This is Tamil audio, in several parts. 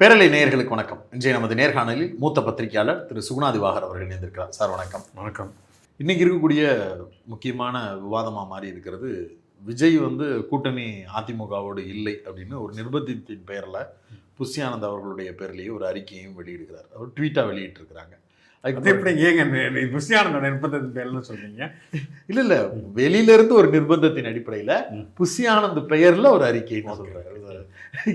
பேரலை நேயர்களுக்கு வணக்கம். இன்றைய நமது நேர்காணலில் மூத்த பத்திரிகையாளர் திரு சுகுணா திவாகர் அவர்கள் இணைந்திருக்கிறார். சார் வணக்கம். வணக்கம். இன்னைக்கு இருக்கக்கூடிய முக்கியமான விவாதமாக மாறி இருக்கிறது. விஜய் வந்து கூட்டணி அதிமுகவோடு இல்லை அப்படின்னு ஒரு நிர்பந்தத்தின் பெயரில் புஷ்யானந்த் அவர்களுடைய பேர்லேயே ஒரு அறிக்கையும் வெளியிடுகிறார். அவர் ட்வீட்டாக வெளியிட்டிருக்கிறாங்க. அது எப்படி ஏங்க நி- நி- புஷ்யானந்த நிர்பந்தத்தின் பேர்னு சொல்றீங்க? இல்ல இல்ல. வெளியில இருந்து ஒரு நிர்பந்தத்தின் அடிப்படையில ம். புஷி ஆனந்த் பெயர்ல ஒரு அறிக்கைன்னு சொல்றாரு.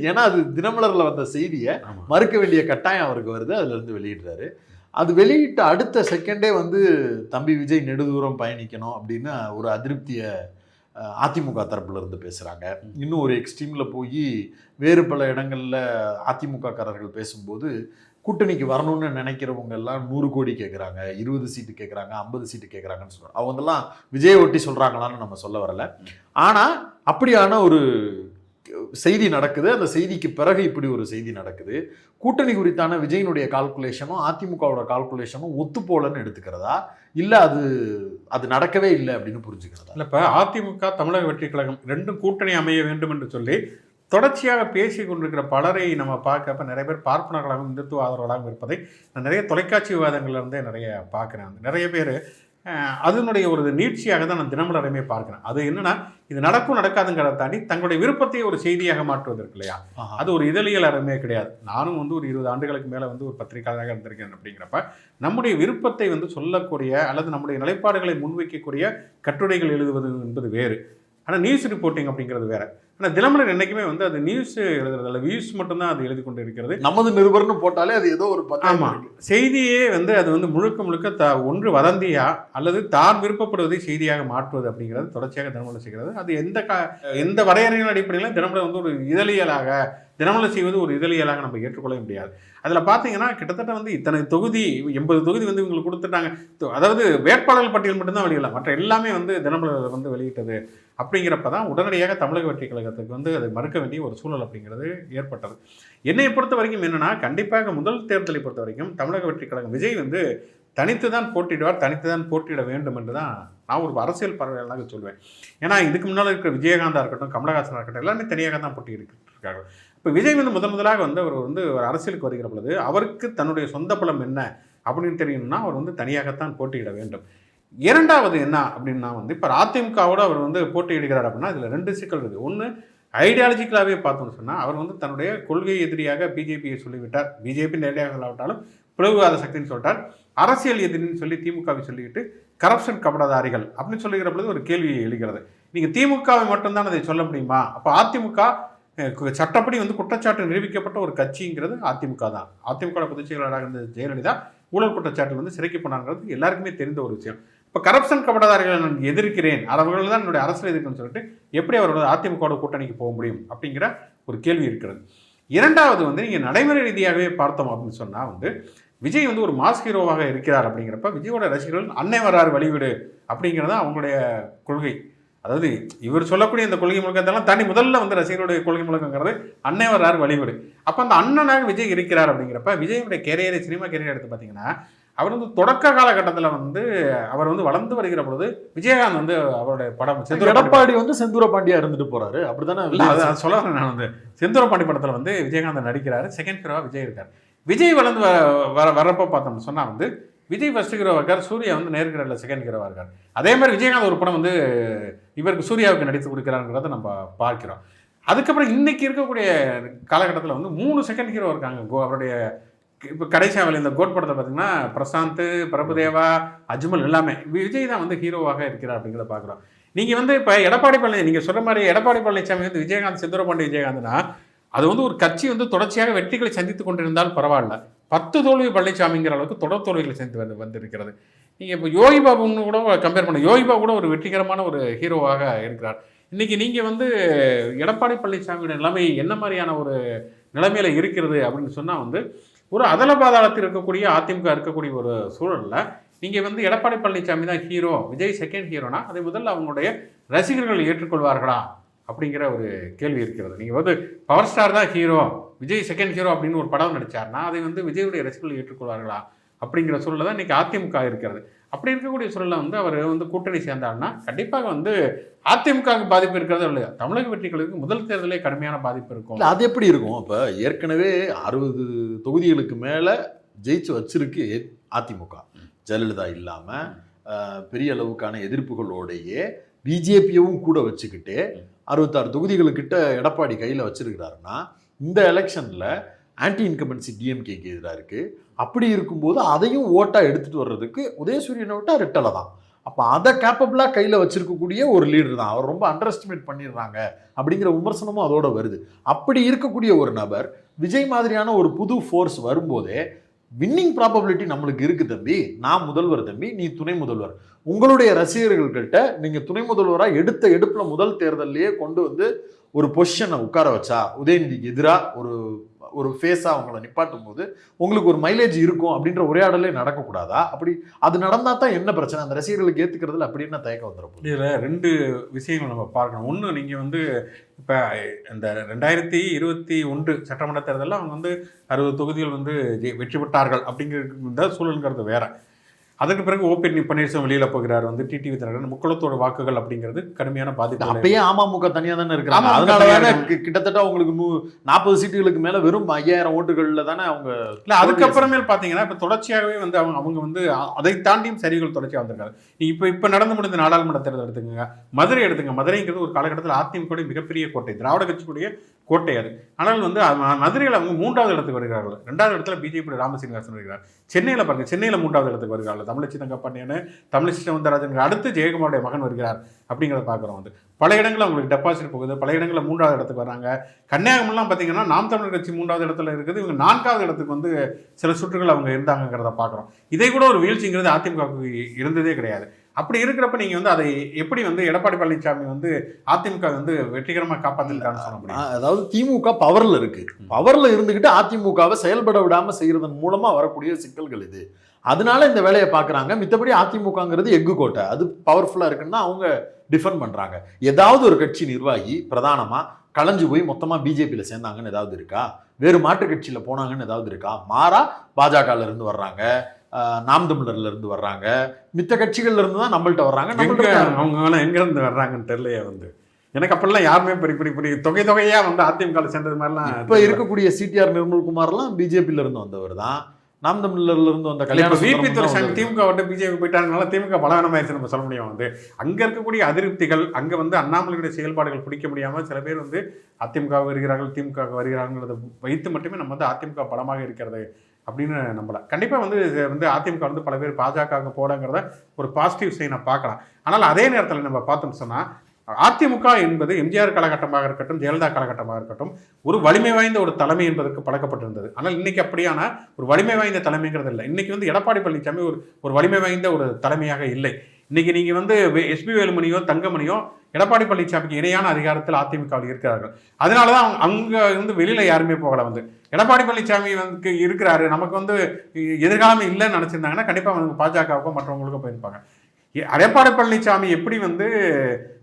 ஏன்னா அது தினமலர்ல வந்த செய்தியை மறுக்க வேண்டிய கட்டாயம் அவருக்கு வருது அதுல இருந்து வெளியிடுறாரு. அது வெளியிட்ட அடுத்த செகண்டே வந்து தம்பி விஜய் நெடுதூரம் பயணிக்கணும் அப்படின்னு ஒரு அதிருப்தியை அதிமுக தரப்புல இருந்து பேசுறாங்க. இன்னும் ஒரு எக்ஸ்ட்ரீம்ல போய் வேறு பல இடங்கள்ல அதிமுக காரர்கள் பேசும்போது கூட்டணிக்கு வரணும்னு நினைக்கிறவங்க எல்லாம் நூறு கோடி கேட்குறாங்க இருபது சீட்டு கேட்குறாங்க ஐம்பது சீட்டு கேட்குறாங்கன்னு சொல்றாங்க. அவங்கெல்லாம் விஜயை ஒட்டி சொல்றாங்களான்னு நம்ம சொல்ல வரல. ஆனா அப்படியான ஒரு செய்தி நடக்குது. அந்த செய்திக்கு பிறகு இப்படி ஒரு செய்தி நடக்குது. கூட்டணி குறித்தான விஜயனுடைய கால்குலேஷனும் அதிமுகவோட கால்குலேஷனும் ஒத்து போலன்னு எடுத்துக்கிறதா? இல்லை அது அது நடக்கவே இல்லை அப்படின்னு புரிஞ்சுக்கிறதா? இல்லை இப்போ அதிமுக தமிழக வெற்றி கழகம் ரெண்டும் கூட்டணி அமைய வேண்டும் என்று சொல்லி தொடர்ச்சியாக பேசி கொண்டிருக்கிற பலரை நம்ம பார்க்கப்ப நிறைய பேர் பார்ப்பனர்களாகவும் இந்துத்துவ ஆதரவாளராகவும் இருப்பதை நான் நிறைய தொலைக்காட்சி விவாதங்கள்லேருந்தே நிறைய பார்க்குறேன். நிறைய பேர் அதனுடைய ஒரு நீட்சியாக தான் நான் தினமலரையுமே பார்க்கிறேன். அது என்னன்னா இது நடக்கும் நடக்காதுங்கிறத தாண்டி தங்களுடைய விருப்பத்தை ஒரு செய்தியாக மாற்றுவது இருக்கு இல்லையா. அது ஒரு இதழியல் அறமே கிடையாது. நானும் வந்து ஒரு இருபது ஆண்டுகளுக்கு மேலே வந்து ஒரு பத்திரிகையாளராக இருந்திருக்கேன் அப்படிங்கிறப்ப நம்முடைய விருப்பத்தை வந்து சொல்லக்கூடிய அல்லது நம்முடைய நிலைப்பாடுகளை முன்வைக்கக்கூடிய கட்டுரைகள் எழுதுவது என்பது வேறு. ஆனால் நியூஸ் ரிப்போர்ட்டிங் அப்படிங்கிறது வேற. ஆனால் தினமலர் என்னைக்குமே வந்து அது நியூஸ் எழுதுறது இல்லை வியூஸ் மட்டும்தான் அது எழுதி கொண்டு இருக்கிறது நமது நிருபர்னு போட்டாலே அது ஏதோ ஒரு பக்கம் ஆமா. செய்தியே வந்து அது வந்து முழுக்க முழுக்க த ஒன்று வதந்தியா அல்லது தான் விருப்பப்படுவதை செய்தியாக மாற்றுவது அப்படிங்கிறது தொடர்ச்சியாக தினமலர் செய்கிறது. அது எந்த க எந்த வரையறையின் அடிப்படையில் தினமலர் வந்து ஒரு இதழியலாக தினமலை செய்வது ஒரு இதழியலாக நம்ம ஏற்றுக்கொள்ள முடியாது. அதில் பார்த்தீங்கன்னா கிட்டத்தட்ட வந்து இத்தனை தொகுதி எண்பது தொகுதி வந்து இவங்களுக்கு கொடுத்துட்டாங்க. அதாவது வேட்பாளர் பட்டியல் மட்டும்தான் வெளியிடல மற்ற எல்லாமே வந்து தினமலர் வந்து வெளியிட்டது அப்படிங்கிறப்ப தான் உடனடியாக தமிழக வெற்றி கழகத்துக்கு வந்து அதை மறுக்க வேண்டிய ஒரு சூழல் அப்படிங்கிறது ஏற்பட்டது. என்னை பொறுத்த வரைக்கும் என்னென்னா கண்டிப்பாக முதல் தேர்தலை பொறுத்த வரைக்கும் தமிழக வெற்றி கழகம் விஜய் வந்து தனித்து தான் போட்டியிடுவார் தனித்து தான் போட்டியிட வேண்டும் என்று தான் நான் ஒரு அரசியல் பார்வையாளராக சொல்வேன். ஏன்னா இதுக்கு முன்னால் இருக்கிற விஜயகாந்தா இருக்கட்டும் கமலஹாசனாக இருக்கட்டும் எல்லாமே தனியாக தான் போட்டியிட்டு இருக்காங்க. இப்போ விஜய் வந்து முதன் முதலாக வந்து அவர் வந்து ஒரு அரசியலுக்கு வருகிற பொழுது அவருக்கு தன்னுடைய சொந்த பலம் என்ன அப்படின்னு தெரியணும்னா அவர் வந்து தனியாகத்தான் போட்டியிட வேண்டும். இரண்டாவது என்ன அப்படின்னா வந்து இப்போ அதிமுகவோட அவர் வந்து போட்டியிடுகிறார் அப்படின்னா இதில் ரெண்டு சிக்கல் இருக்குது ஒன்று ஐடியாலஜிக்கலாகவே பார்த்தோம்னு சொன்னால் அவர் வந்து தன்னுடைய கொள்கை எதிரியாக பிஜேபியை சொல்லிவிட்டார். பிஜேபி நேரடியாக சொல்லாவிட்டாலும் பிளவுவாத சக்தின்னு சொல்லிட்டார். அரசியல் எதிரின்னு சொல்லி திமுகவை சொல்லிட்டு கரப்ஷன் கபடதாரிகள் அப்படின்னு சொல்லுகிற பொழுது ஒரு கேள்வி எழுகிறது. நீங்கள் திமுகவை மட்டும்தான் அதை சொல்ல முடியுமா? அப்போ அதிமுக சட்டப்படி வந்து குற்றச்சாட்டு நிரூபிக்கப்பட்ட ஒரு கட்சிங்கிறது அதிமுக தான். அதிமுக பொதுச் செயலாளராக இருந்த ஜெயலலிதா ஊழல் குற்றச்சாட்டு வந்து சிறைக்கு போனாங்கிறது எல்லாருக்குமே தெரிந்த ஒரு விஷயம். இப்போ கரப்ஷன் கபடதாரிகளை நான் எதிர்க்கிறேன். அவர்கள் தான் என்னுடைய அரசியல் எதிர்க்கணும்னு சொல்லிட்டு எப்படி அவர் அதிமுகவோட கூட்டணிக்கு போக முடியும் அப்படிங்கிற ஒரு கேள்வி இருக்கிறது. இரண்டாவது வந்து நீங்கள் நடைமுறை ரீதியாகவே பார்த்தோம் அப்படின்னு சொன்னால் வந்து விஜய் வந்து ஒரு மாஸ் ஹீரோவாக இருக்கிறார் அப்படிங்கிறப்ப விஜயோட ரசிகர்கள் அன்னை வரார் வழிவிடு அப்படிங்கிறது தான் அவங்களுடைய கொள்கை. அதாவது இவர் சொல்லக்கூடிய இந்த கொள்கை முழக்கத்தெல்லாம் தாண்டி முதல்ல வந்து ரசிகர்களுடைய கொள்கை முழக்கங்கிறது அன்னை வரார் வழிவிடு அப்போ அந்த அண்ணனாக விஜய் இருக்கிறார் அப்படிங்கிறப்ப விஜயோடைய கேரியரை சினிமா கேரியர் எடுத்து பார்த்தீங்கன்னா அவர் வந்து தொடக்க காலகட்டத்தில் வந்து அவர் வந்து வளர்ந்து வருகிற பொழுது விஜயகாந்த் வந்து அவருடைய படம் செந்தூர எடப்பாடி வந்து செந்தூர பாண்டியா இருந்துட்டு போறாரு. அப்படிதானே அது சொல்ல நான் வந்து. செந்தூர பாண்டி படத்தில் வந்து விஜயகாந்த் நடிக்கிறாரு செகண்ட் ஹீரோவா விஜய் இருக்கார். விஜய் வளர்ந்து வ- வர வரப்போ பார்த்தோம்னு சொன்னா வந்து விஜய் ஃபஸ்ட்டு ஹீரோவா இருக்கார் சூர்யா வந்து நேர்கிறல செகண்ட் ஹீரோவா இருக்கார் அதே மாதிரி விஜயகாந்த் ஒரு படம் வந்து இவருக்கு சூர்யாவுக்கு நடித்து கொடுக்குறாங்கிறத நம்ம பார்க்கிறோம். அதுக்கப்புறம் இன்றைக்கி இருக்கக்கூடிய காலகட்டத்தில் வந்து மூணு செகண்ட் ஹீரோ இருக்காங்க. கோ அவருடைய இப்போ கடைசியாவில் இந்த கோட் படத்தை பார்த்தீங்கன்னா பிரசாந்த் பிரபுதேவா அஜ்மல் எல்லாமே. விஜய் தான் வந்து ஹீரோவாக இருக்கிறார் அப்படிங்கிறத பார்க்குறோம். நீங்கள் வந்து இப்போ எடப்பாடி பழனி நீங்கள் சொல்கிற மாதிரி எடப்பாடி பழனிசாமி வந்து விஜயகாந்த் சிந்தரபாண்டி விஜயகாந்த்னா அது வந்து ஒரு கட்சி வந்து தொடர்ச்சியாக வெற்றிகளை சந்தித்து கொண்டிருந்தால் பரவாயில்ல. பத்து தோல்வி பழனிசாமிங்கிற அளவுக்கு தொடர் தோல்விகளை சந்தித்து வந்து வந்திருக்கிறது. நீங்கள் இப்போ யோகி பாபுன்னு கூட கம்பேர் பண்ண யோகி பாபு கூட ஒரு வெற்றிகரமான ஒரு ஹீரோவாக இருக்கிறார். இன்னைக்கு நீங்கள் வந்து எடப்பாடி பழனிசாமியோட நிலைமை என்ன மாதிரியான ஒரு நிலைமையில் இருக்கிறது அப்படின்னு சொன்னால் வந்து ஒரு அதல பாதாளத்தில் இருக்கக்கூடிய அதிமுக இருக்கக்கூடிய ஒரு சூழலில் நீங்கள் வந்து எடப்பாடி பழனிசாமி தான் ஹீரோ விஜய் செகண்ட் ஹீரோனா அதை முதல்ல அவங்களுடைய ரசிகர்கள் ஏற்றுக்கொள்வார்களா அப்படிங்கிற ஒரு கேள்வி இருக்கிறது. நீங்கள் வந்து பவர் ஸ்டார் தான் ஹீரோ விஜய் செகண்ட் ஹீரோ அப்படின்னு ஒரு படம் நடித்தார்னா அதை வந்து விஜயுடைய ரசிகர்கள் ஏற்றுக்கொள்வார்களா? அப்படிங்கிற சூழல்ல தான் இன்றைக்கி அதிமுக இருக்கிறது. அப்படி இருக்கக்கூடிய சூழலில் வந்து அவர் வந்து கூட்டணி சேர்ந்தாருன்னா கண்டிப்பாக வந்து அதிமுகவுக்கு பாதிப்பு இருக்கிறதோ இல்லையா தமிழக வெற்றிகளுக்கு முதல் தேர்தலே கடுமையான பாதிப்பு இருக்கும். அது எப்படி இருக்கும்? அப்போ ஏற்கனவே அறுபது தொகுதிகளுக்கு மேலே ஜெயிச்சு வச்சிருக்கு அதிமுக. ஜெயலலிதா இல்லாமல் பெரிய அளவுக்கான எதிர்ப்புகளோடையே பிஜேபியவும் கூட வச்சுக்கிட்டு அறுபத்தாறு தொகுதிகளுக்கிட்ட எடப்பாடி கையில் வச்சிருக்கிறாருன்னா இந்த எலெக்ஷனில் ஆன்டி இன்கம்பன்சி டிஎம்கேக்கு எதிராக இருக்குது அப்படி இருக்கும்போது அதையும் ஓட்டாக எடுத்துகிட்டு வர்றதுக்கு உதயசூரியனை விட்டால் ரிட்டலை தான். அப்போ அதை கேப்பபிளாக கையில் வச்சுருக்கக்கூடிய ஒரு லீடர் தான். அவர் ரொம்ப அண்டர் எஸ்டிமேட் பண்ணிடுறாங்க அப்படிங்கிற விமர்சனமும் அதோட வருது. அப்படி இருக்கக்கூடிய ஒரு நபர் விஜய் மாதிரியான ஒரு புது ஃபோர்ஸ் வரும்போதே வின்னிங் ப்ராபபிலிட்டி நம்மளுக்கு இருக்குது தம்பி. நான் முதல்வர் தம்பி நீ துணை முதல்வர். உங்களுடைய ரசிகர்கள்கிட்ட நீங்கள் துணை முதல்வராக எடுத்த எடுப்பில் முதல் தேர்தல்லையே கொண்டு வந்து ஒரு பொசிஷனை உட்கார வச்சா உதயநிதிக்கு எதிராக ஒரு ஒரு ஃபேஸாக அவங்கள நிப்பாட்டும் போது உங்களுக்கு ஒரு மைலேஜ் இருக்கும் அப்படின்ற உரையாடலே நடக்கக்கூடாதா? அப்படி அது நடந்தா தான் என்ன பிரச்சனை? அந்த ரசிகர்களுக்கு ஏற்றுக்கிறதுல அப்படி என்ன தயக்கம் வந்துடும் இதில் ரெண்டு விஷயங்கள் நம்ம பார்க்கணும். ஒன்று நீங்கள் வந்து இப்போ இந்த ரெண்டாயிரத்தி இருபத்தி ஒன்று சட்டமன்ற தேர்தலில் அவங்க வந்து அறுபது தொகுதிகள் வந்து வெற்றி பெற்றார்கள் அப்படிங்கிற சூழலுங்கிறது வேறு. அதுக்கு பிறகு ஓபி பன்னீர்செல்வம் வெளியில போகிறார். வந்து டிடிவி தினகரன் முக்குளத்தோட வாக்குகள் அப்படிங்கிறது கடுமையான பாதிப்பு அப்பயே அமமுக தனியா தானே இருக்காங்க அமமுக அதனால தானே கிட்டத்தட்ட அவங்களுக்கு நூ நாற்பது சீட்டுகளுக்கு மேல வெறும் ஐயாயிரம் ஓட்டுகள்ல தானே அவங்க இல்ல அதுக்கப்புறமேல் பாத்தீங்கன்னா இப்ப தொடர்ச்சியாகவே வந்து அவங்க அவங்க வந்து அதை தாண்டியும் சரிவுகள் தொடர்ச்சியா வந்திருக்காங்க. நீ இப்ப இப்ப நடந்து முடிந்த நாடாளுமன்ற தேர்தல் எடுத்துக்கங்க. மதுரை எடுத்துங்க. மதுரைங்கிறது ஒரு காலகட்டத்தில் அதிமுக மிகப்பெரிய கோட்டை. திராவிட கட்சிக்குடைய கோட்டை அது. ஆனால் வந்து மதுரையில் அவங்க மூன்றாவது இடத்துக்கு வருகிறார்கள். ரெண்டாவது இடத்துல பிஜேபி ராமசீனிவாசன் வருகிறார். சென்னையில பாருங்க. சென்னையில மூன்றாவது இடத்துக்கு வருகிறார்கள். தமிழச்சி தங்கப்பாண்டியன் தமிழிசை சவுந்தரராஜன் அடுத்து ஜெயக்குமாருடைய மகன் வருகிறார் அப்படிங்கிறத பார்க்குறோம் வந்து. பல இடங்களில் அவங்களுக்கு டெபாசிட் போகுது பல இடங்களில் மூன்றாவது இடத்துக்கு வராங்க. கன்னியாகுமரிலாம் பார்த்தீங்கன்னா நாம் தமிழர் கட்சி மூன்றாவது இடத்துல இருக்குது இவங்க நான்காவது இடத்துக்கு வந்து சில சுற்றுகள் அவங்க இருந்தாங்கங்கிறத பார்க்குறோம். இதை கூட ஒரு வீழ்ச்சிங்கிறது அதிமுகவுக்கு இருந்ததே கிடையாது. அப்படி இருக்கிறப்ப நீங்கள் வந்து அதை எப்படி வந்து எடப்பாடி பழனிசாமி வந்து அதிமுக வந்து வெற்றிகரமாக காப்பாற்றிருக்கான்னு சொல்ல முடியும்? அதாவது திமுக பவர்ல இருக்கு. பவர்ல இருந்துகிட்டு அதிமுகவை செயல்பட விடாம செய்யறதன் மூலமா வரக்கூடிய சிக்கல்கள் இது. அதனால இந்த வேலையை பார்க்குறாங்க. மித்தபடி அதிமுகங்கிறது எஃகு கோட்டை. அது பவர்ஃபுல்லாக இருக்குன்னு அவங்க டிஃபெண்ட் பண்ணுறாங்க ஏதாவது ஒரு கட்சி நிர்வாகி பிரதானமாக கலைஞ்சு போய் மொத்தமாக பிஜேபியில் சேர்ந்தாங்கன்னு ஏதாவது இருக்கா? வேறு மாற்று கட்சியில் போனாங்கன்னு ஏதாவது இருக்கா? மாறா பாஜகல இருந்து வர்றாங்க. நாம் தமிழர்ல இருந்து வர்றாங்க. மித்த கட்சிகள்ல இருந்து தான் நம்மள்ட்ட வர்றாங்க. நம்மள்ட்ட அவங்க எங்க இருந்து வர்றாங்கன்னு தெரியலையே வந்து. எனக்கு அப்பெல்லாம் யாருமே பெரிய பெரிய பெரிய தொகை தொகையா வந்து அதிமுக சேர்ந்தது மாதிரிலாம் இப்ப இருக்கக்கூடிய சிடிஆர் நிர்மல்குமார்லாம் பிஜேபியில இருந்து வந்தவர் தான். நாம் தமிழர்ல இருந்து வந்த இப்ப கல்யாண விபி துரைசாமி திமுக விட்டு பிஜேபி போயிட்டாங்கனால திமுக பலவீனமாயிருச்சு நம்ம சொல்ல முடியும் வந்து. அங்க இருக்கக்கூடிய அதிருப்திகள் அங்க வந்து அண்ணாமலையுடைய செயல்பாடுகள் பிடிக்க முடியாம சில பேர் வந்து அதிமுக வருகிறார்கள் திமுக வருகிறாங்கிறத வைத்து மட்டுமே நம்ம வந்து அதிமுக பலமாக இருக்கிறது. அப்படின்னு நம்பலாம் கண்டிப்பாக வந்து இது வந்து அதிமுக வந்து பல பேர் பாஜகவுக்கு போடங்கிறத ஒரு பாசிட்டிவ் சைனை பார்க்கலாம். ஆனால் அதே நேரத்தில் நம்ம பார்த்தோம்னு சொன்னால் அதிமுக என்பது எம்ஜிஆர் காலகட்டமாக இருக்கட்டும் ஜெயலலிதா காலகட்டமாக இருக்கட்டும் ஒரு வலிமை வாய்ந்த ஒரு தலைமை என்பதற்கு பழக்கப்பட்டிருந்தது. ஆனால் இன்னைக்கு அப்படியான ஒரு வலிமை வாய்ந்த தலைமைங்கிறது இல்லை. இன்னைக்கு வந்து எடப்பாடி பழனிசாமி ஒரு ஒரு வலிமை வாய்ந்த ஒரு தலைமையாக இல்லை. இன்னைக்கு நீங்கள் வந்து எஸ்பி வேலுமணியோ தங்கமணியோ எடப்பாடி பழனிசாமிக்கு இணையான அதிகாரத்தில் அதிமுகவில் இருக்கிறார்கள். அதனால தான் அவங்க அங்கே இருந்து வெளியில் யாருமே போகல வந்து. எடப்பாடி பழனிசாமி வந்து இருக்கிறாரு. நமக்கு வந்து எதிர்காலம் இல்லைன்னு நினச்சிருந்தாங்கன்னா கண்டிப்பாக அவங்க பாஜகவுக்கும் மற்றவங்களுக்கும் போயிருப்பாங்க. எ- எடப்பாடி பழனிசாமி எப்படி வந்து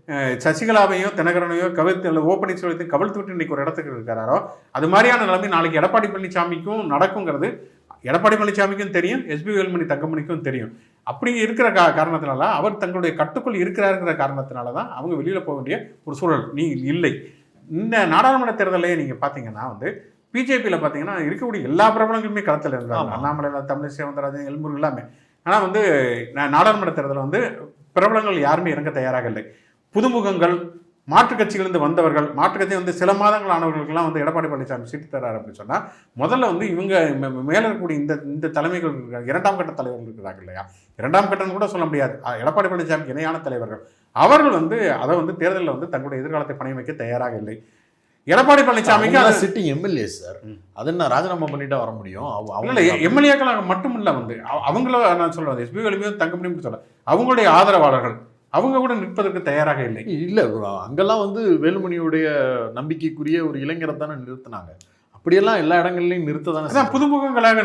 சசிகலாவையும் சசிகலாவையோ தினகரனையோ கவிழ்த்து ஓ பன்னீர்செல்வத்தையும் கவிழ்த்து விட்டு இன்னைக்கு ஒரு இடத்துக்கு இருக்கிறாரோ அது மாதிரியான நிலைமை நாளைக்கு எடப்பாடி பழனிசாமிக்கும் நடக்குங்கிறது எடப்பாடி பழனிசாமிக்கும் தெரியும் எஸ்பி வேல்மணி தங்கமணிக்கும் தெரியும். அப்படி இருக்கிற கா காரணத்தினால அவர் தங்களுடைய கட்டுக்குள் இருக்கிறாருங்கிற காரணத்தினால தான் அவங்க வெளியில போக வேண்டிய ஒரு சூழல் நீ இல்லை. இந்த நாடாளுமன்ற தேர்தலையே நீங்க பாத்தீங்கன்னா வந்து பிஜேபியில் பார்த்தீங்கன்னா இருக்கக்கூடிய எல்லா பிரபலங்களுமே களத்தில் இருந்தாங்க. ஆமா. அண்ணாமலை தமிழிசை சவுந்தரராஜன் எல்முருகன் எல்லாமே. ஆனால் வந்து நாடாளுமன்ற தேர்தலில் வந்து பிரபலங்கள் யாருமே இறங்க தயாராக இல்லை புதுமுகங்கள் மாற்றுக் கட்சிகளிலிருந்து வந்தவர்கள் மாற்றுக் கட்சி வந்து சில மாதங்கள் ஆனவர்களுக்கெல்லாம் வந்து எடப்பாடி பழனிசாமி சீட்டு தராரு அப்படின்னு சொன்னால் முதல்ல வந்து இவங்க மேல இருக்கக்கூடிய இந்த இந்த தலைமைகள் இருக்கிறாங்க இரண்டாம் கட்ட தலைவர்கள் இருக்கிறாங்க இல்லையா? இரண்டாம் கட்டம்னு கூட சொல்ல முடியாது. எடப்பாடி பழனிசாமிக்கு இணையான தலைவர்கள். அவர்கள் வந்து அதை வந்து தேர்தலில் வந்து தங்களுடைய எதிர்காலத்தை பணி வைக்க தயாராக இல்லை. எடப்பாடி பழனிசாமிக்கு அது சிட்டிங் எம்எல்ஏ சார். அது என்ன ராஜினாமா பண்ணிட்டா வர முடியும்? இல்ல எம்எல்ஏக்களாக மட்டும் இல்ல வந்து. அவ- அவங்கள நான் சொல்றது எஸ்பி வேலுமையும் தங்கமணியும் சொல்ல. அவங்களுடைய ஆதரவாளர்கள். அவங்க கூட நிற்பதற்கு தயாராக இல்லை. இல்ல அங்கெல்லாம் வந்து வேலுமணியுடைய நம்பிக்கைக்குரிய ஒரு இளைஞரை தானே நிறுத்தினாங்க. அப்படியெல்லாம் எல்லா இடங்கள்லயும் நிறுத்த தானே புதுமுகங்களாக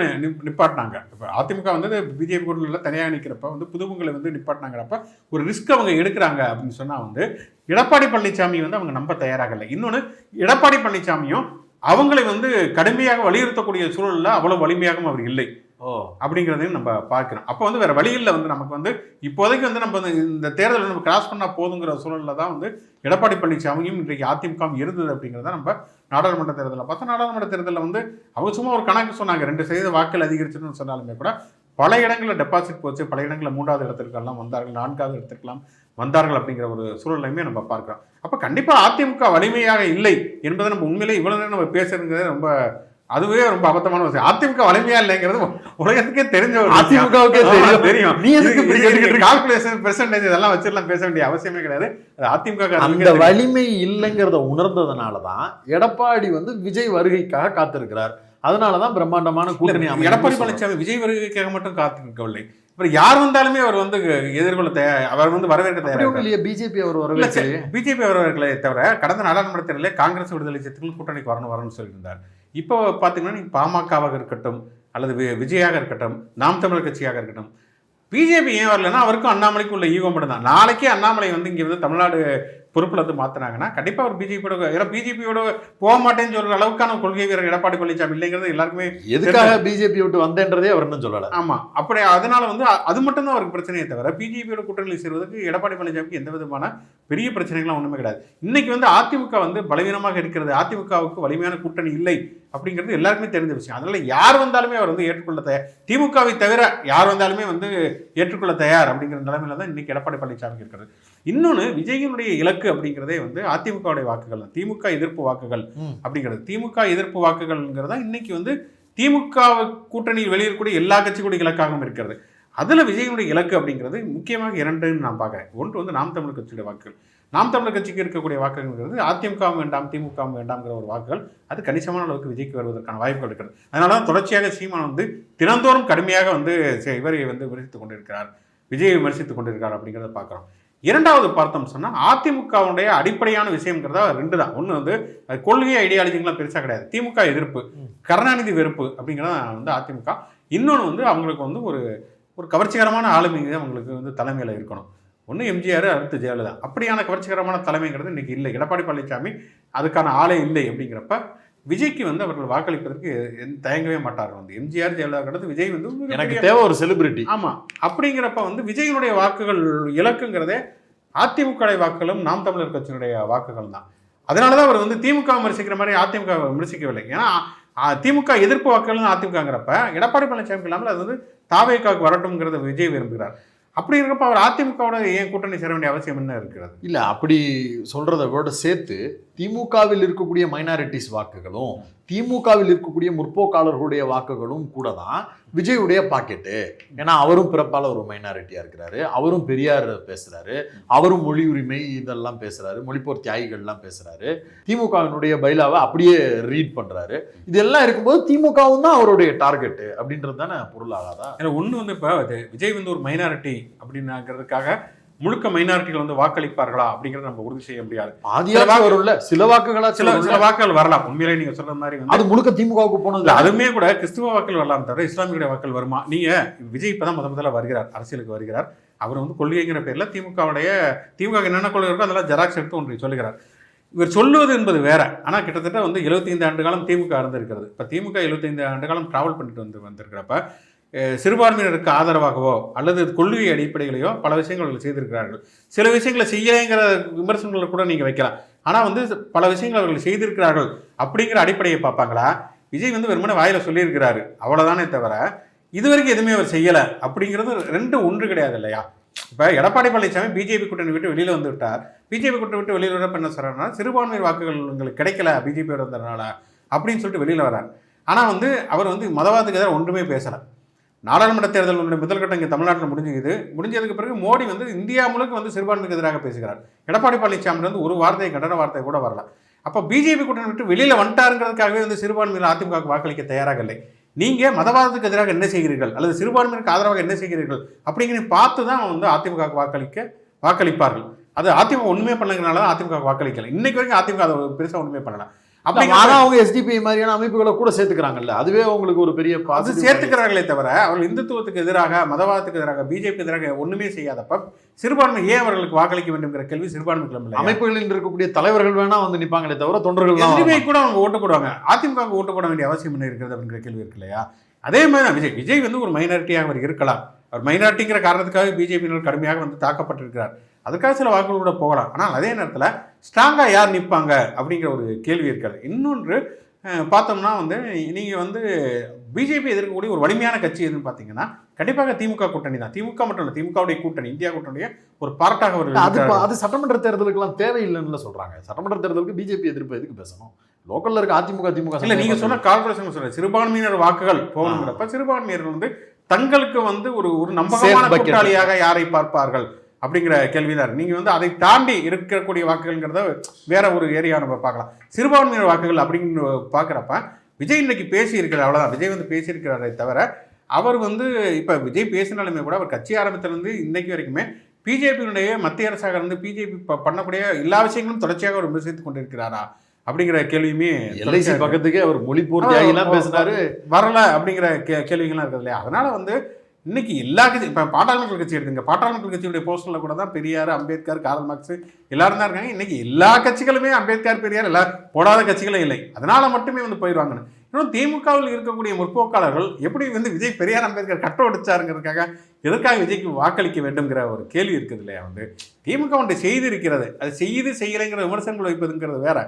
நிப்பாட்டினாங்க. இப்போ அதிமுக வந்து பிஜேபி கூட தனியாக நிற்கிறப்ப வந்து புதுமுகங்களை வந்து நிப்பாட்டினாங்கிறப்ப ஒரு ரிஸ்க் அவங்க எடுக்கிறாங்க அப்படின்னு சொன்னா வந்து எடப்பாடி பழனிசாமி வந்து அவங்க நம்ப தயாராக இல்லை. இன்னொன்று எடப்பாடி பழனிசாமியும் அவங்களை வந்து கடுமையாக வலியுறுத்தக்கூடிய சூழல்ல அவ்வளவு வலிமையாகவும் அவர் இல்லை. அப்படிங்கிறதையும் நம்ம பார்க்கிறோம். அப்போ வந்து வேற வழியில் வந்து நமக்கு வந்து இப்போதைக்கு வந்து நம்ம இந்த தேர்தலை நம்ம கிராஸ் பண்ணால் போதுங்கிற சூழலில் தான் வந்து எடப்பாடி பழனிசாமியும் இன்றைக்கு அதிமுகவும் இருந்தது அப்படிங்கிறத நம்ம நாடாளுமன்ற தேர்தலில் பார்த்தா நாடாளுமன்ற தேர்தலில் வந்து அவங்க சும்மா ஒரு கணக்கு சொன்னாங்க. ரெண்டு சதவீத வாக்கள் அதிகரிச்சுன்னு சொன்னாலுமே கூட பல இடங்களில் டெபாசிட் போச்சு. பல இடங்களில் மூன்றாவது இடத்திற்கெல்லாம் வந்தார்கள். நான்காவது இடத்திற்கெல்லாம் வந்தார்கள் அப்படிங்கிற ஒரு சூழலையுமே நம்ம பார்க்கலாம் அப்போ கண்டிப்பாக அதிமுக வலிமையாக இல்லை என்பதை நம்ம உண்மையிலே இவ்வளோ நேரம் நம்ம பேசுறதுங்கிறது ரொம்ப அதுவே ரொம்ப அபத்தமான விஷயம் அதிமுக வலிமையா இல்லைங்கிறது உலகத்துக்கே தெரிஞ்ச ஒரு. அதிமுகவுக்கே தெரியும். தெரியும் நீ எதுக்கு? கால்குலேஷன் பெர்சன்டேஜ் இதெல்லாம் வச்சிடலாம் பேச வேண்டிய அவசியமே கிடையாது அது அதிமுக அந்த. வலிமை இல்லைங்கிறத உணர்ந்ததுனால தான் எடப்பாடி வந்து விஜய் வருகைக்காக காத்திருக்கிறார் அதனாலதான் பிரம்மாண்டமான கூட்டணி எடப்பாடி. பழனிசாமி விஜய் வருகைக்காக மட்டும் காத்திருக்கவில்லை அப்புறம் யார் வந்தாலுமே அவர் வந்து எதிர்கொள்ள தயார் அவர் வந்து வரவேற்க அப்படி தயார் ஒண்ணும் இல்லையே பிஜேபி அவர் வரவேற்கலையே பிஜேபி வரவர்களே தவிர கடந்த நாடாளுமன்ற தேர்தலில் காங்கிரஸ் விடுதலை சிறுத்தைகள் கூட்டணிக்கு வரணும் வரணும்னு சொல்லியிருந்தார். இப்போ பார்த்தீங்கன்னா நீங்க பாமகவாக இருக்கட்டும் அல்லது விஜயாக இருக்கட்டும் நாம் தமிழர் கட்சியாக இருக்கட்டும் பிஜேபி ஏன் வரலன்னா அவருக்கும் அண்ணாமலைக்கும் உள்ள ஈகோ மட்டும் தான் நாளைக்கே அண்ணாமலை வந்து இங்க வந்து தமிழ்நாடு பொறுப்புல வந்து மாத்தினாங்கன்னா கண்டிப்பா அவர் பிஜேபியோட ஏன்னா பிஜேபியோட போக மாட்டேன்னு சொல்ற அளவுக்கான கொள்கை வீரர் எடப்பாடி பழனிசாமி இல்லைங்கிறது எல்லாருக்குமே எதுக்காக பிஜேபி விட்டு வந்தேன்றதே அவர் இன்னும் சொல்லல. ஆமா. அப்படி அதனால வந்து அது மட்டும் தான் அவருக்கு பிரச்சனையே தவிர பிஜேபியோட கூட்டணியில் சேர்வதற்கு எடப்பாடி பழனிசாமிக்கு எந்த விதமான பெரிய பிரச்சனைகளும் ஒண்ணுமே கிடையாது. இன்னைக்கு வந்து அதிமுக வந்து பலவீனமாக இருக்கிறது. அதிமுகவுக்கு வலிமையான கூட்டணி இல்லை. அப்படிங்கிறது எல்லாருக்குமே தெரிஞ்ச விஷயம். அதனால யார் வந்தாலுமே அவர் வந்து ஏற்றுக்கொள்ள தயார். திமுகவை தவிர யார் வந்தாலுமே வந்து ஏற்றுக்கொள்ள தயார் அப்படிங்கிற நிலைமையில தான் இன்னைக்கு எடப்பாடி பழனிசாமி இருக்கிறது இன்னொன்னு விஜயனுடைய இலக்கு அப்படிங்கிறதே வந்து அதிமுகவுடைய வாக்குகள் தான். திமுக எதிர்ப்பு வாக்குகள். அப்படிங்கிறது. திமுக எதிர்ப்பு வாக்குகள்ங்கிறதா இன்னைக்கு வந்து திமுக கூட்டணியில் வெளியேறக்கூடிய எல்லா கட்சிகளுடைய இலக்காகவும் இருக்கிறது. அதுல விஜயனுடைய இலக்கு அப்படிங்கிறது முக்கியமாக இரண்டுன்னு நான் பார்க்குறேன். ஒன்று வந்து நாம் தமிழர் கட்சியுடைய வாக்குகள். நாம் தமிழர் கட்சிக்கு இருக்கக்கூடிய வாக்குகள்ங்கிறது அதிமுக வேண்டாம் திமுக வேண்டாம்ங்கிற ஒரு வாக்குகள். அது கணிசமான அளவுக்கு விஜய்க்கு வருவதற்கான வாய்ப்புகள் இருக்கிறது அதனால தான் தொடர்ச்சியாக சீமான் வந்து தினந்தோறும் கடுமையாக வந்து இவரை வந்து விமர்சித்துக் கொண்டிருக்கிறார். விஜயை விமர்சித்துக் கொண்டிருக்கிறார் அப்படிங்கிறத பார்க்குறோம். இரண்டாவது பார்த்தோம் சொன்னா அதிமுகவுடைய அடிப்படையான விஷயங்கிறதா ரெண்டு தான். ஒன்று வந்து கொள்கை ஐடியாலஜிங்கெலாம் பெருசாக கிடையாது. திமுக எதிர்ப்பு. கருணாநிதி வெறுப்பு அப்படிங்கிறத வந்து அதிமுக. இன்னொன்று வந்து அவங்களுக்கு வந்து ஒரு ஒரு கவர்ச்சிகரமான ஆளுமை அவங்களுக்கு வந்து தலைமையில் இருக்கணும். ஒன்று எம்ஜிஆர் அடுத்து ஜெயலலிதா. அப்படியான கவர்ச்சிகரமான தலைமைங்கிறது இன்னைக்கு இல்லை. எடப்பாடி பழனிசாமி அதுக்கான ஆளே இல்லை அப்படிங்கிறப்ப விஜய்க்கு வந்து அவர்கள் வாக்களிப்பதற்கு தயங்கவே மாட்டார்கள். வந்து எம்ஜிஆர் ஜெயலலிதா கடந்து விஜய் வந்து எனக்கு தேவை ஒரு செலிபிரிட்டி ஆமா. அப்படிங்கிறப்ப வந்து விஜயனுடைய வாக்குகள் இலக்குங்கிறதே அதிமுக வாக்குகளும் நாம் தமிழர் கட்சியினுடைய வாக்குகள் தான். அதனால தான் அவர் வந்து திமுக விமர்சிக்கிற மாதிரி அதிமுக விமர்சிக்கவில்லை. ஏன்னா திமுக எதிர்ப்பு வாக்குகள் அதிமுகங்கிறப்ப எடப்பாடி பழனிசாமி இல்லாமல் அது வந்து தாவேக்காவுக்கு வரட்டும்ங்கிறத விஜய் விரும்புகிறார். அப்படி இருக்கப்ப அவர் அதிமுகவோட ஏன் கூட்டணி சேர வேண்டிய அவசியம் என்ன இருக்கிறது? இல்லை அப்படி சொல்கிறதோட விட சேர்த்து திமுகவில் இருக்கக்கூடிய மைனாரிட்டிஸ் வாக்குகளும் திமுகவில் இருக்கக்கூடிய முற்போக்காளர்களுடைய வாக்குகளும் கூட தான் விஜயுடைய பாக்கெட்டு ஏன்னா அவரும் பிறப்பால் ஒரு மைனாரிட்டியாக இருக்கிறாரு. அவரும் பெரியார் பேசுகிறாரு அவரும் மொழி உரிமை இதெல்லாம் பேசுகிறாரு மொழிப்போர் தியாகிகள்லாம் பேசுகிறாரு திமுகவினுடைய பைலாவை அப்படியே ரீட் பண்ணுறாரு இதெல்லாம் இருக்கும்போது திமுகவும் தான் அவருடைய டார்கெட்டு அப்படின்றது தானே பொருளாகாதான் ஏன்னா ஒன்று வந்து இப்போ விஜய் வந்து ஒரு மைனாரிட்டி அப்படின்னாங்கிறதுக்காக முழுக்க மைனாரிட்டிகள் வந்து வாக்களிப்பார்களா அப்படிங்கிறத நம்ம உறுதி செய்ய முடியாது. பாதியாச்சும் வரும்ல சில வாக்குகளாச்சும் சில. சில வாக்குகள் வரலாம். உண்மையிலே நீங்க சொல்ற மாதிரி அது முழுக்க திமுகவுக்கு போனது அதுவுமே கூட கிறிஸ்துவ வாக்கள் வரலாம் தவிர இஸ்லாமிய வாக்கள் வருமா? நீங்க விஜய் இப்பதான் முத முதல்ல வருகிறார் அரசியலுக்கு வருகிறார். அவர் வந்து கொள்கைங்கிற பேர்ல திமுகவுடைய திமுக என்னென்ன கொள்கை இருக்கோ அதெல்லாம் ஜெராக்ஸ் எடுத்து ஒன்றை சொல்லுகிறார். இவர் சொல்லுவது என்பது வேற. ஆனா கிட்டத்தட்ட வந்து 75 ஆண்டு காலம் திமுக இருந்திருக்கிறது இப்ப திமுக 75 ஆண்டு காலம் டிராவல் பண்ணிட்டு வந்து வந்திருக்கிறப்ப சிறுபான்மையினருக்கு ஆதரவாகவோ அல்லது கொள்கை அடிப்படையிலையோ பல விஷயங்கள் அவர்கள் செய்திருக்கிறார்கள். சில விஷயங்களை செய்யலைங்கிற விமர்சனங்களை கூட நீங்கள் வைக்கலாம். ஆனால் வந்து பல விஷயங்கள் அவர்கள் செய்திருக்கிறார்கள் அப்படிங்கிற அடிப்படையை பார்ப்பாங்களா? விஜய் வந்து வெறுமனே வாயில் சொல்லியிருக்கிறாரு. அவ்வளோதானே தவிர இதுவரைக்கும் எதுவுமே அவர் செய்யலை அப்படிங்கிறது ரெண்டு ஒன்று கிடையாது இல்லையா? இப்போ எடப்பாடி பழனிசாமி பிஜேபி கூட்டணி விட்டு வெளியில் வந்து விட்டார். பிஜேபி கூட்டணி விட்டு வெளியில் வரப்ப என்ன சொல்கிறாருன்னா சிறுபான்மை வாக்குகள் உங்களுக்கு கிடைக்கல பிஜேபியோட இருந்ததுனால அப்படின்னு சொல்லிட்டு வெளியில் வரார் ஆனால் வந்து அவர் வந்து மதவாதத்துக்கு எதிராக ஒன்றுமே பேசலை. நாடாளுமன்ற தேர்தலுடைய முதல் கட்டம் இங்கே தமிழ்நாட்டில் முடிஞ்சுது முடிஞ்சதுக்கு பிறகு மோடி வந்து இந்தியா முழுக்க வந்து சிறுபான்மைக்கு எதிராக பேசுகிறார். எடப்பாடி பழனிசாமி வந்து ஒரு வார்த்தை கண்டன வார்த்தை கூட வரல. அப்போ பிஜேபி கூட்டணி விட்டு வெளியில் வந்துட்டாருங்கிறதுக்காகவே வந்து சிறுபான்மையில் அதிமுக வாக்களிக்க தயாராக இல்லை நீங்கள் மதவாதத்துக்கு எதிராக என்ன செய்கிறீர்கள்? அல்லது சிறுபான்மையினருக்கு ஆதரவாக என்ன செய்கிறீர்கள்? அப்படிங்கிற பார்த்து தான் வந்து அதிமுக வாக்களிக்க வாக்களிப்பார்கள். அது அதிமுக உண்மையை பண்ணலங்கிறனால தான் அதிமுக வாக்களிக்கலை. வாக்களிக்கல இன்னைக்கு வரைக்கும் அதிமுக அதை பெருசாக உண்மையை பண்ணலாம் அப்படி அப்படி ஆனா அவங்க எஸ்டிபி மாதிரியான அமைப்புகளை கூட சேர்த்துக்கிறாங்கல்ல. அதுவே உங்களுக்கு ஒரு பெரிய அது positive சேர்த்துக்கிறார்களே தவிர அவர்கள் இந்துத்துவத்துக்கு எதிராக மதவாதத்துக்கு எதிராக பிஜேபி எதிராக ஒண்ணுமே செய்யாதப்ப சிறுபான்மை ஏன் அவர்களுக்கு வாக்களிக்க வேண்டும்ங்கிற கேள்வி சிறுபான்மை கிளம்பல அமைப்புகளில் இருக்கக்கூடிய தலைவர்கள் வேணா வந்து நிப்பாங்களே தவிர தொண்டர்கள் எதுவுமே. கூட அவங்க ஓட்டு போடுவாங்க. அதிமுக ஓட்டு போட வேண்டிய அவசியம் என்ன இருக்கிறது அப்படிங்கிற கேள்வி இருக்கு இல்லையா? அதே மாதிரி தான் விஜய். விஜய் வந்து ஒரு மைனாரிட்டியாக அவர் இருக்கலாம். அவர் மைனாரிட்டிங்கிற காரணத்துக்காக பிஜேபியினர் கடுமையாக வந்து தாக்கப்பட்டிருக்கிறார். அதுக்காக சில வாக்குகள் கூட போகலாம். ஆனால் அதே நேரத்தில் ஸ்ட்ராங்காக யார் நிற்பாங்க அப்படிங்கிற ஒரு கேள்வி இருக்கிறது இன்னொன்று பார்த்தோம்னா வந்து நீங்கள் வந்து பிஜேபி எதிர்க்கக்கூடிய ஒரு வலிமையான கட்சி எதுன்னு பார்த்தீங்கன்னா கண்டிப்பாக திமுக கூட்டணி தான். திமுக மட்டும் இல்லை திமுகவுடைய கூட்டணி இந்தியா கூட்டணிய ஒரு பார்ட்டாக அவர் அது அது சட்டமன்ற தேர்தலுக்குலாம் தேவையில்லைன்னு சொல்றாங்க. சட்டமன்ற தேர்தலுக்கு பிஜேபி எதிர்ப்பு எதுக்கு பேசணும்? லோக்கல்ல இருக்க அதிமுக திமுக இல்ல நீங்க சொன்ன கார்பரேஷன் சொல்ற சிறுபான்மையினர் வாக்குகள் போகணுங்கிறப்ப சிறுபான்மையினர்கள் வந்து தங்களுக்கு வந்து ஒரு ஒரு நம்பகமான. கூட்டாளியாக யாரை பார்ப்பார்கள்? அப்படிங்கிற கேள்விதான். நீங்க வந்து அதை தாண்டி இருக்கக்கூடிய வாக்குகள்ங்கிறத வேற ஒரு ஏரியா நம்ம பார்க்கலாம். சிறுபான்மையினர் வாக்குகள் அப்படின்னு பார்க்குறப்ப விஜய் இன்னைக்கு பேசி இருக்கிறார் அவ்வளவுதான். விஜய் வந்து பேசியிருக்கிறாரே தவிர அவர் வந்து இப்ப விஜய் பேசினாலுமே கூட அவர் கட்சி ஆரம்பத்திலிருந்து இன்னைக்கு வரைக்குமே பிஜேபியினுடைய மத்திய அரசாக இருந்து பிஜேபி பண்ணக்கூடிய எல்லா விஷயங்களும் தொடர்ச்சியாக அவர் விமர்சித்துக் கொண்டிருக்கிறாரா அப்படிங்கிற கேள்வியுமே எல்ஐசி பக்கத்துக்கே அவர் மொழி பூர்த்தியாகி எல்லாம் பேசினாரு. வரல அப்படிங்கிற கே கேள்விகள்லாம் இருக்குது இல்லையா? அதனால வந்து இன்னைக்கு எல்லா கட்சி இப்போ பாட்டாளி கட்சி எடுத்துங்க. பாட்டாளி கட்சியுடைய போஸ்டரில் கூட தான் பெரியார் அம்பேத்கர் காரல் மார்க்ஸ் எல்லாரும் தான் இருக்காங்க. இன்னைக்கு எல்லா கட்சிகளுமே அம்பேத்கர் பெரியார் எல்லா போடாத கட்சிகளே இல்லை. அதனால மட்டுமே வந்து போயிடுவாங்க இன்னும் திமுகவில் இருக்கக்கூடிய முற்போக்காளர்கள் எப்படி வந்து விஜய் பெரியார் அம்பேத்கர் கட்ட அடிச்சாருங்கிறதுக்காக எதற்காக விஜய்க்கு வாக்களிக்க வேண்டும்ங்கிற ஒரு கேள்வி இருக்குது இல்லையா வந்து? திமுக ஒன்றை செய்திருக்கிறது அது செய்து செய்யலைங்கிற விமர்சனங்கள் வைப்பதுங்கிறது வேற.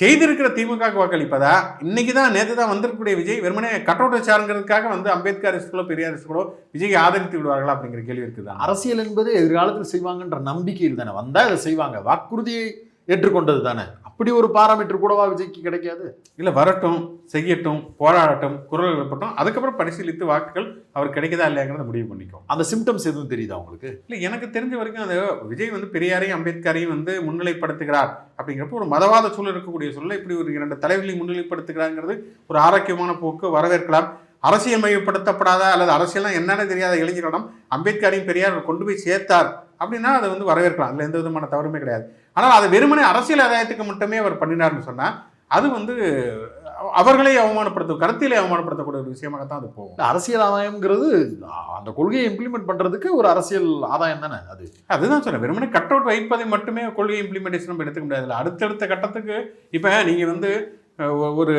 செய்திருக்கிற திமுக வாக்களிப்பதா? இன்னைக்கு தான் நேற்று தான் வந்திருக்கக்கூடிய விஜய் வெறுமனே கட்டோட்ட சாருங்கிறதுக்காக வந்து அம்பேத்கர் வந்து பெரியார் பெரியாரிஸ்களோ விஜய் ஆதரித்து விடுவார்களா அப்படிங்கிற கேள்வி இருக்குது? அரசியல் என்பது எதிர்காலத்தில் செய்வாங்கன்ற நம்பிக்கையில் தானே வந்தால் அதை செய்வாங்க. வாக்குறுதியை ஏற்றுக்கொண்டது தானே அப்படி ஒரு பாராமீட்டர் கூடவா விஜய்க்கு கிடைக்காது? இல்லை வரட்டும் செய்யட்டும் போராடட்டும் குரல் எழுப்பட்டும் அதுக்கப்புறம் பரிசீலித்து வாக்குகள் அவர் கிடைக்குதா இல்லையாங்கிறத முடிவு பண்ணிக்கும் அந்த சிம்டம்ஸ் எதுவும் தெரியுதா உங்களுக்கு? இல்லை எனக்கு தெரிஞ்ச வரைக்கும் அது விஜய் வந்து பெரியாரையும் அம்பேத்கரையும் வந்து முன்னிலைப்படுத்துகிறார் அப்படிங்கிறப்ப ஒரு மதவாத சூழல் இருக்கக்கூடிய சூழலை இப்படி ஒரு இரண்டு தலைவர்களை முன்னிலைப்படுத்துகிறாங்கிறது ஒரு ஆரோக்கியமான போக்கு வரவேற்கலாம். அரசியல் மையப்படுத்தப்படாத? அல்லது அரசியல்லாம் என்னன்னு தெரியாத இளைஞர்களிடம் அம்பேத்கரையும் பெரியார் கொண்டு போய் சேர்த்தார் அப்படின்னா அதை வந்து வரவேற்கலாம். அதில் எந்த விதமான தவறுமே கிடையாது. ஆனால் அதை வெறுமனே அரசியல் ஆதாயத்துக்கு மட்டுமே அவர் பண்ணினார்னு சொன்னால் அது வந்து அவர்களை அவமானப்படுத்தும் கருத்திலே அவமானப்படுத்தக்கூடிய ஒரு விஷயமாகத்தான் அது போகும். அரசியல் ஆதாயம்ங்கிறது அந்த கொள்கையை இம்ப்ளிமெண்ட் பண்றதுக்கு ஒரு அரசியல் ஆதாயம் தானே அது? அதுதான் சொன்னேன் வெறுமனே கட் அவுட் வைப்பதை மட்டுமே கொள்கை இம்ப்ளிமெண்டேஷன் நம்ம எடுத்துக்க முடியாது. அடுத்தடுத்த கட்டத்துக்கு இப்போ நீங்கள் வந்து ஒரு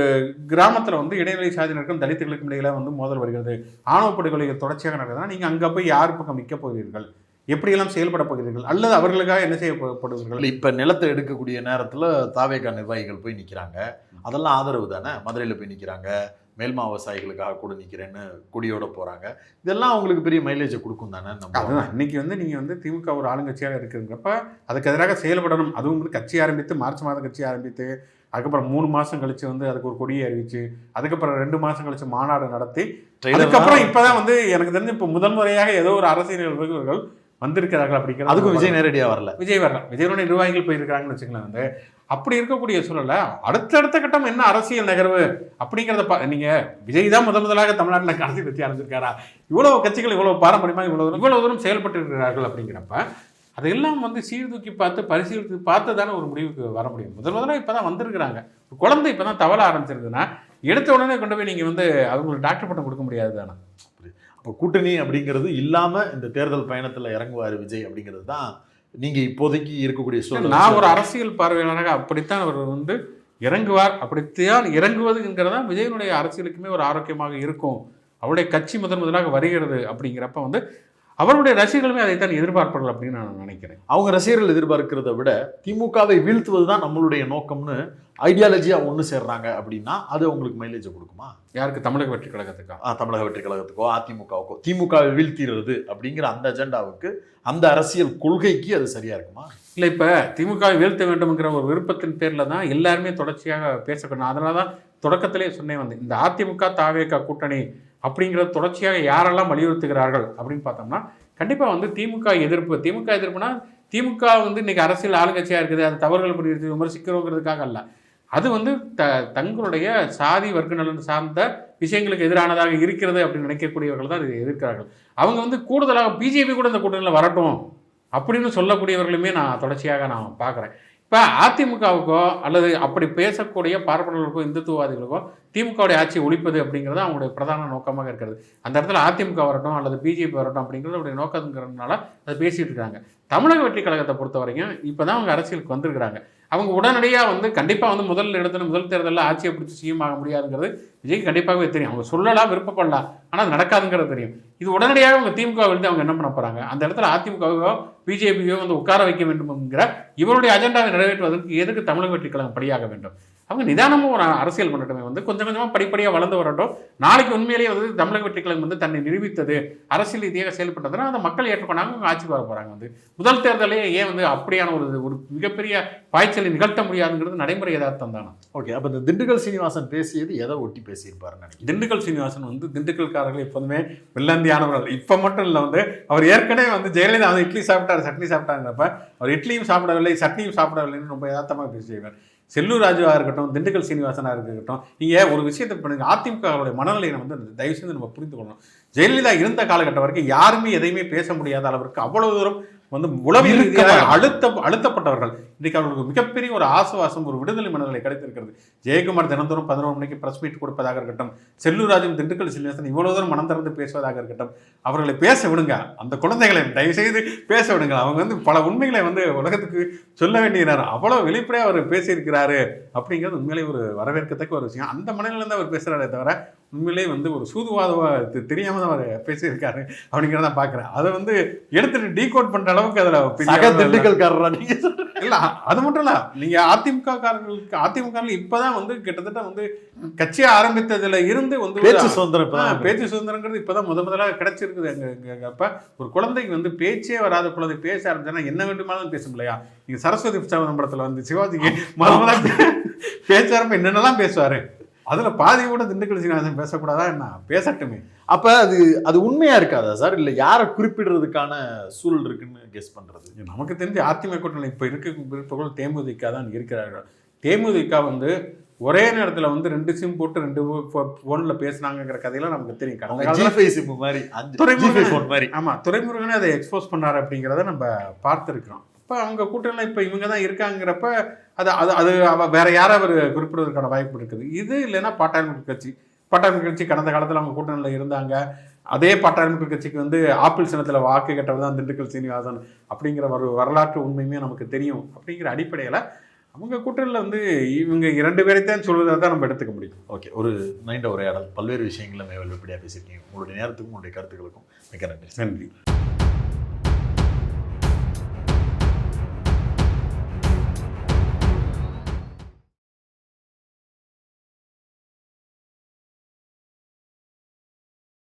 கிராமத்தில் வந்து இடைநிலை சாதியினருக்கும் தலித்துகளுக்கும் இடையில வந்து மோதல் வருகிறது. ஆணவ படுகொலைகள் தொடர்ச்சியாக நடக்குதுன்னா நீங்கள் அங்கே போய் யார் பக்கம் நிற்க போகிறீர்கள்? எப்படியெல்லாம் செயல்பட போகிறீர்கள்? அல்லது அவர்களுக்காக என்ன செய்யப்படுவீர்கள் இப்ப நிலத்தை எடுக்கக்கூடிய நேரத்துல தாவேகா நிர்வாகிகள் போய் நிக்கிறாங்க. அதெல்லாம் ஆதரவு தானே? மதுரையில போய் நிக்கிறாங்க. மேல்மா விவசாயிகளுக்காக கூட நிக்கிறேன்னு கொடியோட போறாங்க. இதெல்லாம் அவங்களுக்கு பெரிய மைலேஜை கொடுக்கும் தானே நம்ம அதுதான். இன்னைக்கு வந்து நீங்கள் வந்து திமுக ஒரு ஆளுங்கட்சியாக இருக்குங்கிறப்ப அதுக்கு எதிராக செயல்படணும். அதுவும் வந்து கட்சி ஆரம்பித்து மார்ச் மாதம் கட்சி ஆரம்பித்து அதுக்கப்புறம் மூணு மாதம் கழிச்சு வந்து அதுக்கு ஒரு கொடியை அறிவிச்சு அதுக்கப்புறம் ரெண்டு மாதம் கழிச்சு மாநாடு நடத்தி அதுக்கப்புறம் தான் இப்பதான் வந்து எனக்கு தெரிஞ்சு இப்போ முதல் முறையாக ஏதோ ஒரு அரசியல் நிர்வாகிகள் வந்திருக்கிறார்கள் அப்படிங்கிறது அதுக்கும் விஜய் நேரடியா வரல. விஜய் வரலாம் விஜயனுடைய நிர்வாகிகள் போயிருக்காங்கன்னு வச்சுக்கலாம் வந்து அப்படி இருக்கக்கூடிய சூழல்ல அடுத்தடுத்த கட்டம் என்ன அரசியல் நகர்வு அப்படிங்கிறத பா நீங்க விஜய் தான் முதல் முதலாக தமிழ்நாட்டில் கடைசி கட்சி ஆரம்பிச்சிருக்காரா இவ்வளவு கட்சிகள் இவ்வளவு பாரம்பரியமாக இவ்வளவு தூரம் இவ்வளவு தூரம் செயல்பட்டு இருக்கிறார்கள் அப்படிங்கிறப்ப அதையெல்லாம் வந்து சீர்தூக்கி பார்த்து பரிசீலித்து பார்த்து தானே ஒரு முடிவுக்கு வர முடியும். முதல் முதலாக இப்போ தான் வந்திருக்கிறாங்க குழந்தை இப்போ தான் தவள ஆரம்பிச்சிருக்குன்னா எடுத்த உடனே கொண்டு போய் நீங்கள் வந்து அவங்களுக்கு டாக்டர் பட்டம் கொடுக்க முடியாது தானே? இப்போ கூட்டணி அப்படிங்கிறது இல்லாமல் இந்த தேர்தல் பயணத்தில் இறங்குவார் விஜய் அப்படிங்கிறது தான் நீங்க இப்போதைக்கு இருக்கக்கூடிய சூழல். நான் ஒரு அரசியல் பார்வையாளராக அப்படித்தான் அவர் வந்து இறங்குவார். அப்படித்தான் இறங்குவதுங்கிறதா விஜயனுடைய அரசியலுக்குமே ஒரு ஆரோக்கியமாக இருக்கும். அவருடைய கட்சி முதன் முதலாக வருகிறது அப்படிங்கிறப்ப வந்து அவருடைய ரசிகர்களுமே அதைத்தான் எதிர்பார்ப்பார்கள் அப்படின்னு நான் நினைக்கிறேன். அவங்க ரசிகர்கள் எதிர்பார்க்கிறத விட திமுகவை வீழ்த்துவது தான் நம்மளுடைய நோக்கம்னு ஐடியாலஜியா ஒன்று சேர்றாங்க அப்படின்னா அது அவங்களுக்கு மைலேஜை கொடுக்குமா? யாருக்கு? தமிழக வெற்றி கழகத்துக்கா? ஆ, தமிழக வெற்றி கழகத்துக்கோ அதிமுகவுக்கோ. திமுகவை வீழ்த்திடுறது அப்படிங்கிற அந்த அஜெண்டாவுக்கு அந்த அரசியல் கொள்கைக்கு அது சரியா இருக்குமா? இல்லை இப்போ திமுகவை வீழ்த்த வேண்டும்ங்கிற ஒரு விருப்பத்தின் பேரில் தான் எல்லாருமே தொடர்ச்சியாக பேசக்கணும் அதனால தான் தொடக்கத்திலே சொன்னேன் வந்து இந்த அதிமுக தாவேக கூட்டணி அப்படிங்கிறத தொடர்ச்சியாக யாரெல்லாம் வலியுறுத்துகிறார்கள் அப்படின்னு பார்த்தோம்னா கண்டிப்பாக வந்து திமுக எதிர்ப்பு. திமுக எதிர்ப்புனா திமுக வந்து இன்னைக்கு அரசியல் ஆளுங்கட்சியாக இருக்குது அது தவறுகள் பண்ணி விமர்சிக்கிறோங்கிறதுக்காக அல்ல. அது வந்து த தங்களுடைய சாதி வர்க்க நலன் சார்ந்த விஷயங்களுக்கு எதிரானதாக இருக்கிறது அப்படின்னு நினைக்கக்கூடியவர்கள் தான் இதை எதிர்க்கிறார்கள். அவங்க வந்து கூடுதலாக பிஜேபி கூட இந்த கூட்டணியில் வரட்டும் அப்படின்னு சொல்லக்கூடியவர்களுமே நான் தொடர்ச்சியாக நான் பார்க்குறேன். இப்போ அதிமுகவுக்கோ அல்லது அப்படி பேசக்கூடிய பார்ப்பனர்களுக்கோ இந்துத்துவவாதிகளுக்கோ திமுகவுடைய ஆட்சியை ஒழிப்பது அப்படிங்கிறது அவங்களுடைய பிரதான நோக்கமாக இருக்கிறது. அந்த இடத்துல அதிமுக வரட்டும் அல்லது பிஜேபி வரட்டும் அப்படிங்கிறது அவருடைய நோக்கங்கிறதுனால அதை பேசிகிட்டு இருக்காங்க. தமிழக வெற்றி கழகத்தை பொறுத்த வரைக்கும் இப்போ தான் அவங்க அரசியலுக்கு வந்திருக்கிறாங்க. அவங்க உடனடியாக வந்து கண்டிப்பாக வந்து முதல் இடத்துல முதல் தேர்தலில் ஆட்சியை பிடிச்சி சிஎம் ஆக முடியாதுங்கிறது விஜய்க்கு கண்டிப்பாகவே தெரியும். அவங்க சொல்லலாம் விருப்பப்படலாம் ஆனால் அது நடக்காதுங்கிறது தெரியும். இது உடனடியாக அவங்க திமுக வந்து அவங்க என்ன பண்ண போகிறாங்க அந்த இடத்துல அதிமுகவோ பிஜேபியோ வந்து உட்கார வைக்க வேண்டும்ங்கிற இவருடைய அஜெண்டாவை நிறைவேற்றுவதற்கு எதுக்கு தமிழக வெற்றி கழகம் படியாக வேண்டும்? அவங்க நிதானமும் ஒரு அரசியல் பண்ணட்டுமே. வந்து கொஞ்சம் கொஞ்சமாக படிப்படியாக வளர்ந்து வரட்டும். நாளைக்கு உண்மையிலேயே வந்து தமிழக வெற்றி கழகம் வந்து தன்னை நிரூபித்தது அரசியல் ரீதியாக செயல்பட்டதுன்னா அதை மக்கள் ஏற்றுக்கொண்டாங்க அவங்க ஆட்சிக்கு வர போகிறாங்க வந்து முதல் தேர்தலே ஏன் வந்து அப்படியான ஒரு ஒரு மிகப்பெரிய பாய்ச்சலை நிகழ்த்த முடியாதுங்கிறது நடைமுறை யதார்த்தம் தானே? ஓகே அப்போ இந்த திண்டுக்கல் சீனிவாசன் பேசியது எதை ஒட்டி பேசியிருப்பாருன்னு நினைக்கிறேன் திண்டுக்கல் சீனிவாசன் வந்து திண்டுக்கல்காரர்கள் எப்போதுமே வெள்ளந்தியானவர்கள் இப்போ மட்டும் இல்லை வந்து அவர் ஏற்கனவே வந்து ஜெயலலிதா வந்து இட்லி சாப்பிட்டாரு சட்னி சாப்பிட்டாங்கிறப்ப அவர் இட்லியும் சாப்பிடவில்லை சட்னியும் சாப்பிடவில்லைன்னு ரொம்ப யதார்த்தமாக பேசிடுவார் செல்லூர் ராஜுவாக இருக்கட்டும் திண்டுக்கல் சீனிவாசனாக இருக்கட்டும் நீங்கள் ஒரு விஷயத்தை பண்ணுங்க. அதிமுகவுடைய மனநிலையை வந்து தயவு செய்து நம்ம புரிந்து கொள்ளணும் ஜெயலலிதா இருந்த காலகட்டம் வரைக்கும் யாருமே எதையுமே பேச முடியாத அளவிற்கு அவ்வளவு தூரம் வந்து ரீதியாக அழுத்த அழுத்தப்பட்டவர்கள். இன்றைக்கு அவர்களுக்கு மிகப்பெரிய ஒரு ஆசுவாசம் ஒரு விடுதலை மனநிலை கிடைத்திருக்கிறது. ஜெயக்குமார் தினந்தோறும் பதினோரு மணிக்கு பிரஸ் மீட் கொடுப்பதாக இருக்கட்டும் செல்லூராஜும் திண்டுக்கல் சீனிவாசன் இவ்வளவு தூரம் மனம் திறந்து பேசுவதாக இருக்கட்டும் அவர்களை பேச விடுங்க. அந்த குழந்தைகளை தயவு செய்து பேச விடுங்க. அவங்க வந்து பல உண்மைகளை வந்து உலகத்துக்கு சொல்ல வேண்டிய நேரம் அவ்வளோ வெளிப்படையாக அவர் பேசியிருக்கிறாரு. அப்படிங்கிறது உண்மையிலே ஒரு வரவேற்கத்தக்க ஒரு விஷயம். அந்த மனநிலை அவர் பேசுகிறாரே தவிர உண்மையிலே வந்து ஒரு சூதுவாதவா தெ- தெரியாம தான் அவர் பேசியிருக்காரு. அப்படிங்கிறத பார்க்குறேன் அதை வந்து எடுத்துட்டு டீகோட் பண்ற அளவுக்கு அதில் சக திண்டுக்கல்காரரா நீங்க சொல்றீங்க? இல்ல அது மட்டும் இல்ல. நீங்க அதிமுக காரர்களுக்கு அதிமுக இப்பதான் வந்து கிட்டத்தட்ட வந்து கட்சியை ஆரம்பித்ததுல இருந்து வந்து பேச்சு சுதந்திரம் பேச்சு சுதந்திரங்கிறது இப்பதான் முத முதலாக கிடைச்சிருக்குது. எங்க எங்க- அப்ப ஒரு குழந்தைக்கு வந்து பேச்சே வராத குழந்தை பேச ஆரம்பிச்சா என்ன வேண்டுமானாலும் பேசும் இல்லையா நீங்க சரஸ்வதி படத்துல வந்து சிவாஜிக்கு முத முதல்ல பேச்ச ஆரம்பி என்னென்னலாம் பேசுவாரு? அதுல பாதி கூட திண்டுக்கல் சீனிவாசன் பேசக்கூடாதா என்ன? பேசட்டுமே. அப்ப அது அது உண்மையா இருக்காதா சார்? இல்ல யாரை குறிப்பிடுறதுக்கான சூழல் இருக்குன்னு கெஸ் பண்றது? நமக்கு தெரிஞ்சு அதிமுக கூட்டணி இப்போ இருக்க இருப்பவர்கள் தேமுதிக தான் இருக்கிறார்கள். தேமுதிக வந்து ஒரே நேரத்தில் வந்து ரெண்டு சிம் போட்டு ரெண்டு ஃபோனில் பேசுனாங்கங்கிற கதையெல்லாம் நமக்கு தெரியும். கடந்த சிம் மாதிரி துறைமுருகன் G5 phone மாதிரி. ஆமாம் துறைமுருகனே அதை எக்ஸ்போஸ் பண்ணார் அப்படிங்கிறத நம்ம பார்த்துருக்கிறோம். இப்போ அவங்க கூட்டணியில் இப்போ இவங்க தான் இருக்காங்கிறப்ப அது அது அது வேற யாரை அவர் குறிப்பிடுவதற்கான வாய்ப்பு இருக்குது? இது இல்லைன்னா பாட்டாளி கட்சி. பாட்டாளி கட்சி கடந்த காலத்தில் அவங்க கூட்டணியில் இருந்தாங்க. அதே பாட்டாளி கட்சிக்கு வந்து ஆப்பிள் சின்னத்தில் வாக்கு கட்டவர் தான் திண்டுக்கல் சீனிவாசன் அப்படிங்கிற ஒரு வரலாற்று உண்மையுமே நமக்கு தெரியும் அப்படிங்கிற அடிப்படையில் அவங்க கூட்டணியில் வந்து இவங்க இரண்டு பேரைத்தான் சொல்வதை தான் நம்ம எடுத்துக்க முடியும். ஓகே ஒரு நீண்ட உரையாடல். பல்வேறு விஷயங்களை மேல் வெளிப்படையாக பேசியிருக்கீங்க. உங்களுடைய நேரத்துக்கும் உங்களுடைய கருத்துக்களுக்கும் மிக்க நன்றி. நன்றி.